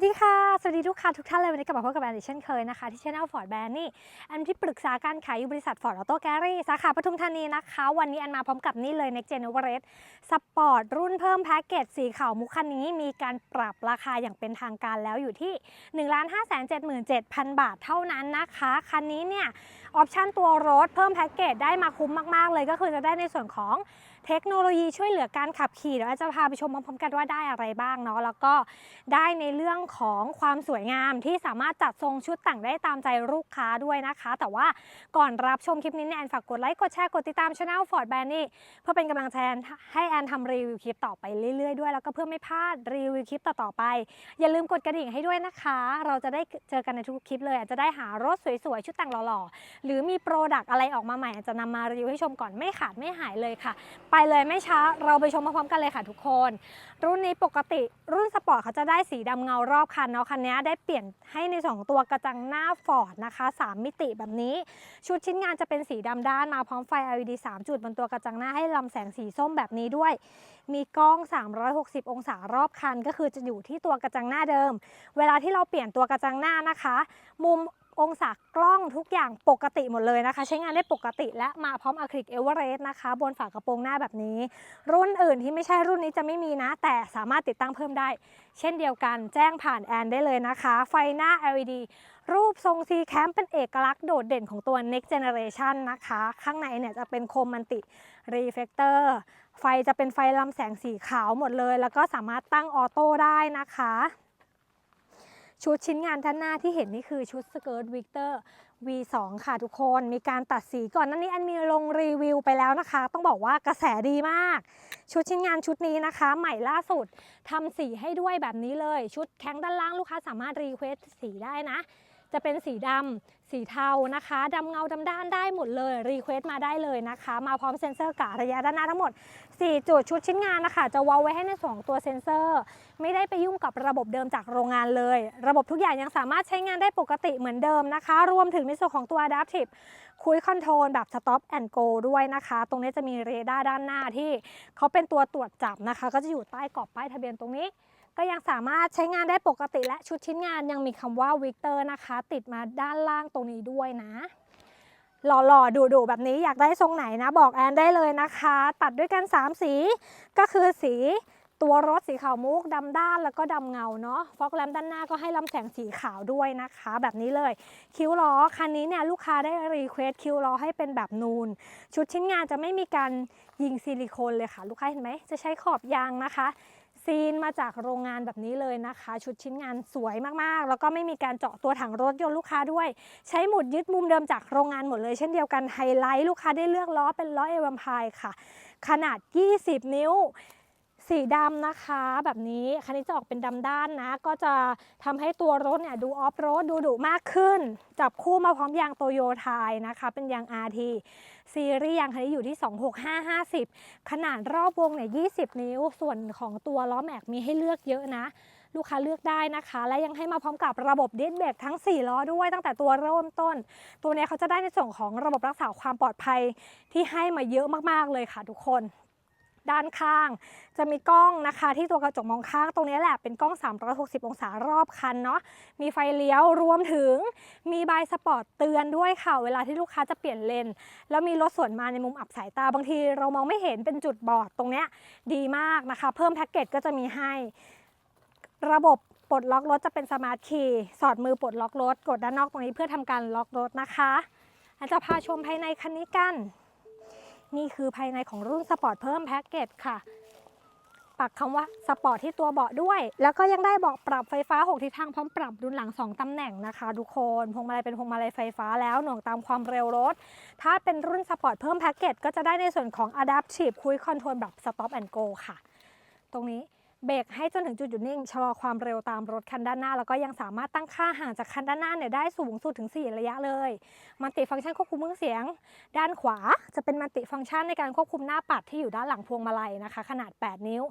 วัสดีค่ะ สวัสดีลูกค้าทุกท่านเลยวันนี้กลับมาพบกับแอนดิเช่นเคยนะคะ ที่ช anel Ford b r a n d นี่แอนที่ปรึกษาการขายอยู่บริษัท Ford Auto Gallery สาขาปทุมธานีนะคะ วันนี้แอนมาพร้อมกับนี่เลย Next Gen Everest Sport รุ่นเพิ่มแพ็กเกจสีขาวมุกคันนี้มีการปรับราคาอย่างเป็นทางการแล้วอยู่ที่ 1 5 7 7 0 0 0บาทเท่านั้นนะคะ คันนี้เนี่ยออปชันตัวรถเพิ่มแพ็กเกจได้มาคุ้มมากๆเลยก็คือจะได้ในส่วนของ เทคโนโลยีช่วยเหลือการขับขี่เดี๋ยวอาจะพาไปชมพร้อมๆกันว่าได้อะไรบ้างเนาะแล้วก็ได้ในเรื่องของความสวยงามที่สามารถจัดทรงชุดแต่งได้ตามใจลูกค้าด้วยนะคะ แต่ว่าก่อนรับชมคลิปนี้แอนฝากกดไลค์กดแชร์กดติดตามช่อง Ford Brandy เพื่อเป็นกำลังใจให้แอนทำรีวิวคลิปต่อไปเรื่อยๆด้วยแล้วก็เพื่อไม่พลาดรีวิวคลิปต่อๆไป อย่าลืมกดกระดิ่งให้ด้วยนะคะ เราจะได้เจอกันในทุกคลิปเลยอาจจะได้หารถสวยๆชุดแต่งหล่อๆหรือมีโปรดักต์อะไรออกมาใหม่อาจจะนำมารีวิวให้ชมก่อนไม่ขาดไม่หายเลยค่ะไปเลยไม่ช้าเราไปชมพร้อมๆกันเลยค่ะทุกคน รุ่นนี้ปกติรุ่นสปอร์ตเขาจะได้สีดำเงารอบคันเนาะคันนี้ได้เปลี่ยนให้ใน2ตัวกระจังหน้าฟอร์ดนะคะ 3 มิติแบบนี้ ชุดชิ้นงานจะเป็นสีดำด้านมาพร้อมไฟ LED 3 จุดบนตัวกระจังหน้าให้ลำแสงสีส้มแบบนี้ด้วย มีกล้อง 360 องศารอบคัน ก็คือจะอยู่ที่ตัวกระจังหน้าเดิม เวลาที่เราเปลี่ยนตัวกระจังหน้านะคะ มุม องศากล้องทุกอย่างปกติหมดเลยนะคะ ใช้งานได้ปกติและมาพร้อมอะคริลิกเอเวอเรสต์นะคะ บนฝากระโปรงหน้าแบบนี้ รุ่นอื่นที่ไม่ใช่รุ่นนี้จะไม่มีนะ แต่สามารถติดตั้งเพิ่มได้ เช่นเดียวกันแจ้งผ่านแอนได้เลยนะคะ ไฟหน้า LED รูปทรง C Cam เป็นเอกลักษณ์โดดเด่นของตัว Next Generation นะคะ ข้างในเนี่ยจะเป็นโคมมันติ Reflector ไฟจะเป็นไฟลำแสงสีขาวหมดเลย แล้วก็สามารถตั้งออโต้ได้นะคะ ชุดชิ้นงานด้านหน้าที่เห็นนี่คือชุดสเกิร์ตวิกเตอร์ V2 ค่ะทุกคนมีการตัดสีก่อนนั้นนี้อันมีลงรีวิวไปแล้วนะคะ ต้องบอกว่ากระแสดีมาก ชุดชิ้นงานชุดนี้นะคะ ใหม่ล่าสุดทำสีให้ด้วยแบบนี้เลย ชุดแข้งด้านล่างลูกค้าสามารถรีเควสสีได้นะ จะเป็นสีดำสีเทานะคะดำเงาดำด้านได้หมดเลยรีเควสตมาได้เลยนะคะ มาพร้อมเซ็นเซอร์กะระยะด้านหน้าทั้งหมด 4 จุดชุดชิ้นงานนะคะ จะว้าไว้ให้ในสองตัวเซ็นเซอร์ ไม่ได้ไปยุ่งกับระบบเดิมจากโรงงานเลย ระบบทุกอย่างยังสามารถใช้งานได้ปกติเหมือนเดิมนะคะ รวมถึงในส่วนของตัว Adaptive คุยคอนโทรลแบบ Stop and Go ด้วยนะคะ ตรงนี้จะมีเรดาร์ด้านหน้าที่เขาเป็นตัวตรวจจับนะคะ ก็จะอยู่ใต้กรอบป้ายทะเบียนตรงนี้ ก็ยังสามารถใช้งานได้ปกติและชุดชิ้นงานยังมีคำว่าวิกเตอร์นะคะ ติดมาด้านล่างตรงนี้ด้วยนะหล่อๆดูๆแบบนี้อยากได้ทรงไหนนะ บอกแอนได้เลยนะคะ ตัดด้วยกัน 3 สี ก็คือสีตัวรถสีขาวมุกดำด้านแล้วก็ดำเงาเนาะฟอกแลมด้านหน้าก็ให้ลำแสงสีขาวด้วยนะคะ แบบนี้เลย คิ้วล้อคันนี้เนี่ยลูกค้าได้รีเควสคิ้วล้อให้เป็นแบบนูน ชุดชิ้นงานจะไม่มีการยิงซิลิโคนเลยค่ะ ลูกค้าเห็นไหมจะใช้ขอบยางนะคะ ซีนมาจากโรงงานแบบนี้เลยนะคะ ชุดชิ้นงานสวยมากๆ แล้วก็ไม่มีการเจาะตัวถังรถยนต์ลูกค้าด้วย ใช้หมุดยึดมุมเดิมจากโรงงานหมดเลยเช่นเดียวกันไฮไลท์ลูกค้าได้เลือกล้อเป็นล้อเอวัมพายค่ะ ขนาด 20 นิ้ว สีดำนะคะแบบนี้คันนี้จะออกเป็นดำด้านนะ ก็จะทำให้ตัวรถเนี่ยดูออฟโรดดูดุมากขึ้น จับคู่มาพร้อมยางโตโยไทยนะคะ เป็นยาง RT ซีรีส์ยางคันนี้อยู่ที่ 26550 ขนาดรอบวงเนี่ย20 นิ้ว ส่วนของตัวล้อแม็กมีให้เลือกเยอะนะลูกค้าเลือกได้นะคะ และยังให้มาพร้อมกับระบบดิสเบรกทั้ง 4 ล้อด้วยตั้งแต่ตัวเริ่มต้น ตัวนี้เขาจะได้ในส่วนของระบบรักษาความปลอดภัยที่ให้มาเยอะมากๆเลยค่ะทุกคน ด้านข้าง จะมีกล้องนะคะที่ตัวกระจกมองข้างตรงนี้แหละเป็นกล้อง 360 องศารอบคันเนาะมีไฟเลี้ยวรวมถึงมีใบสปอร์ตเตือนด้วยค่ะ เวลาที่ลูกค้าจะเปลี่ยนเลนแล้วมีรถสวนมาในมุมอับสายตาบางที เรามองไม่เห็นเป็นจุดบอดตรงเนี้ยดีมากนะคะ เพิ่มแพ็กเกจก็จะมีให้ ระบบปลดล็อกรถจะเป็นสมาร์ทคีย์สอดมือปลดล็อกรถ กดด้านนอกตรงนี้เพื่อทำการล็อกรถนะคะอาจจะพาชมภายในคันนี้กัน นี่คือภายในของรุ่นสปอร์ตเพิ่มแพ็กเกจค่ะ ปักคำว่าสปอร์ตที่ตัวเบาะด้วย แล้วก็ยังได้เบาะปรับไฟฟ้า 6 ทิศทางพร้อมปรับดุลหลัง 2ตำแหน่งนะคะ ทุกคนพวงมาลัยเป็นพวงมาลัยไฟฟ้าแล้วหน่วงตามความเร็วรถ ถ้าเป็นรุ่นสปอร์ตเพิ่มแพ็กเกจก็จะได้ในส่วนของ Adaptive Cruise Control แบบ Stop and Go ค่ะ ตรงนี้ เบรกให้จนถึงจุดหยุดนิ่งชะลอความเร็วตามรถคันด้านหน้า แล้วก็ยังสามารถตั้งค่าห่างจากคันด้านหน้าเนี่ยได้สูงสุดถึง 4 ระยะเลย มัลติฟังก์ชันควบคุมเครื่องเสียง ด้านขวาจะเป็นมัลติฟังก์ชันในการควบคุมหน้าปัดที่อยู่ด้านหลังพวงมาลัยนะคะ ขนาด 8 นิ้ว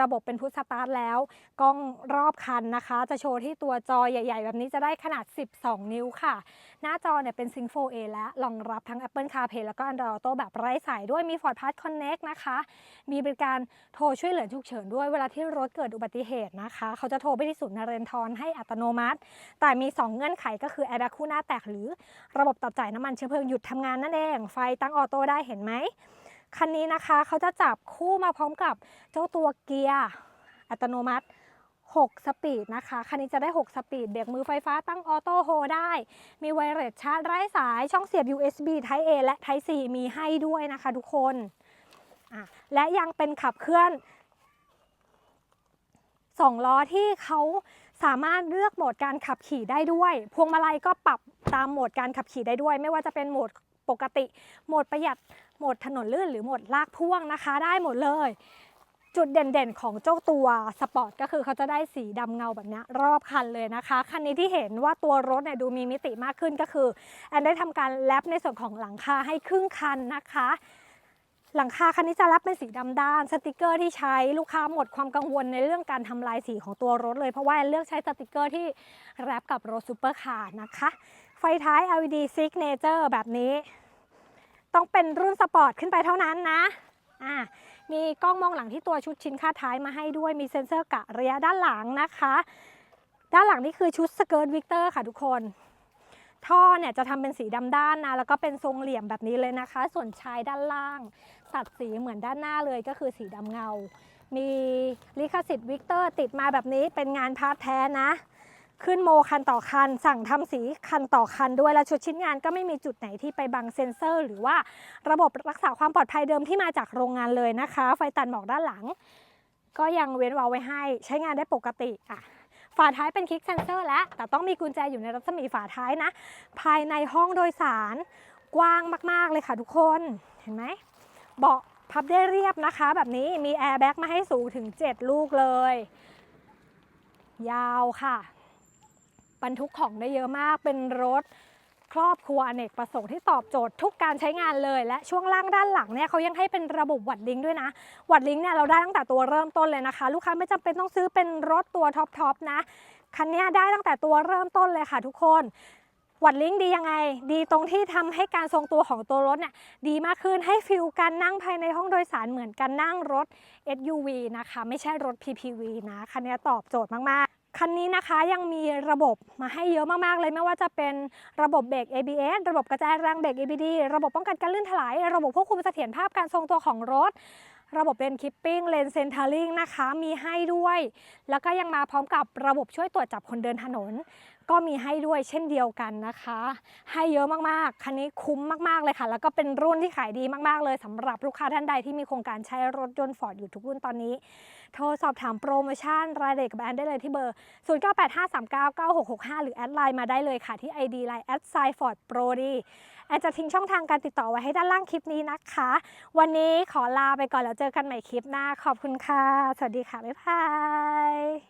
ระบบเป็นพุทสตาร์ทแล้ว กล้องรอบคันนะคะ จะโชว์ที่ตัวจอใหญ่ ๆ แบบนี้จะได้ขนาด 12 นิ้วค่ะ หน้าจอเนี่ยเป็น Sync 4A และรองรับทั้ง Apple CarPlay แล้วก็ Android Auto แบบไร้สายด้วยมี Ford Pass Connect นะคะ มีบริการโทรช่วยเหลือฉุกเฉินด้วยเวลาที่รถเกิดอุบัติเหตุนะคะ เขาจะโทรไปที่ศูนย์นเรนทรให้อัตโนมัติ แต่มี 2 เงื่อนไขก็คือ Airbag คู่หน้าแตกหรือระบบตับจ่ายน้ำมันเชื้อเพลิงหยุดทำงานนั่นเอง ไฟตั้งออโต้ได้เห็นไหมคันนี้นะคะเขาจะจับคู่มาพร้อมกับเจ้าตัวเกียร์อัตโนมัติ 6 สปีดนะคะ คันนี้จะได้ 6 สปีด เบรกมือไฟฟ้าตั้งออโต้โฮได้ มีไวเลสชาร์จไร้สาย ช่องเสียบ USB Type A และ Type C มีให้ด้วยนะคะทุกคน และยังเป็นขับเคลื่อน 2 ล้อที่เขาสามารถเลือกโหมดการขับขี่ได้ด้วย พวงมาลัยก็ปรับตามโหมดการขับขี่ได้ด้วย ไม่ว่าจะเป็นโหมดปกติ โหมดประหยัด โหมดถนนลื่น หรือโหมดลากพ่วงนะคะ ได้หมดเลย จุดเด่นๆของเจ้าตัวสปอร์ตก็คือเขาจะได้สีดำเงาแบบนี้รอบคันเลยนะคะ คันนี้ที่เห็นว่าตัวรถเนี่ยดูมีมิติมากขึ้นก็คือแอนได้ทำการแลปในส่วนของหลังคาให้ครึ่งคันนะคะ หลังคาคันนี้จะแลปเป็นสีดำด้าน สติกเกอร์ที่ใช้ลูกค้าหมดความกังวลในเรื่องการทำลายสีของตัวรถเลยเพราะว่าเลือกใช้สติกเกอร์ที่แรปกับรถซูเปอร์คาร์นะคะ ไฟท้าย LED Signature แบบนี้ ต้องเป็นรุ่นสปอร์ตขึ้นไปเท่านั้นนะอ่ามีกล้องมองหลังที่ตัวชุดชิ้นค่าท้ายมาให้ด้วยมีเซ็นเซอร์กะระยะด้านหลังนะคะ ด้านหลังนี่คือชุดสเกิร์ตวิกเตอร์ค่ะทุกคน ท่อเนี่ยจะทำเป็นสีดำด้านนะแล้วก็เป็นทรงเหลี่ยมแบบนี้เลยนะคะ ส่วนชายด้านล่างสัดสีเหมือนด้านหน้าเลยก็คือสีดำเงา มีลิขสิทธิ์วิกเตอร์ติดมาแบบนี้เป็นงานพาร์ทแท้นะ ขึ้นโมคันต่อคัน สั่งทำสีคันต่อคันด้วยและชุดชิ้นงานก็ไม่มีจุดไหนที่ไปบังเซ็นเซอร์ หรือว่าระบบรักษาความปลอดภัยเดิมที่มาจากโรงงานเลยนะคะ ไฟตัดหมอกด้านหลัง ก็ยังเว้นวาลไว้ให้ใช้งานได้ปกติอะ ฝาท้ายเป็นคลิกเซนเซอร์แล้ว แต่ต้องมีกุญแจอยู่ในรัศมีฝาท้ายนะ ภายในห้องโดยสารกว้างมาก ๆ เลยค่ะทุกคน เห็นไหมเบาะพับได้เรียบนะคะ แบบนี้มีแอร์แบ็กมาให้สูงถึง 7 ลูกเลย ยาวค่ะ บรรทุกของได้เยอะมากเป็นรถ ครอบครัวอเนกประสงค์ที่ตอบโจทย์ทุกการใช้งานเลย และช่วงล่างด้านหลังเนี่ยเขายังให้เป็นระบบวัดลิงก์ด้วยนะ วัดลิงก์เนี่ยเราได้ตั้งแต่ตัวเริ่มต้นเลยนะคะ ลูกค้าไม่จำเป็นต้องซื้อเป็นรถตัวท็อปทอปนะคันนี้ได้ตั้งแต่ตัวเริ่มต้นเลยค่ะทุกคนวัดลิงก์ดียังไง ดีตรงที่ทำให้การทรงตัวของตัวรถเนี่ยดีมากขึ้นให้ฟิลการนั่งภายในห้องโดยสารเหมือนกันนั่งรถ SUV นะคะ ไม่ใช่รถ PPV นะคันนี้ตอบโจทย์มากๆ คันนี้นะคะยังมีระบบมาให้เยอะมากๆ เลยไม่ว่าจะเป็นระบบเบรก ABS ระบบกระจายแรงเบรก ABD ระบบป้องกันการลื่นถลายระบบควบคุมเสถียรภาพการทรงตัวของรถ ระบบเลนคิปปิ้งเลนเซนเทอร์ลิงนะคะมีให้ด้วย แล้วก็ยังมาพร้อมกับระบบช่วยตรวจจับคนเดินถนน ก็มีให้ด้วยเช่นเดียวกันนะคะ ให้เยอะมากๆ คันนี้คุ้มมากๆเลยค่ะ แล้วก็เป็นรุ่นที่ขายดีมากๆเลยสำหรับลูกค้าท่านใดที่มีโครงการใช้รถยนต์ฟอร์ดอยู่ทุกรุ่นตอนนี้ โทรสอบถามโปรโมชั่นรายละเอียดกับแอนได้เลยที่เบอร์ 0985399665 หรือแอดไลน์มาได้เลยค่ะที่ ID Line แอดไซฟอร์ดโปรดีแอนจะทิ้งช่องทางการติดต่อไว้ให้ด้านล่างคลิปนี้นะคะ วันนี้ขอลาไปก่อนแล้วเจอกันใหม่คลิปหน้า ขอบคุณค่ะ สวัสดีค่ะ บ๊ายบาย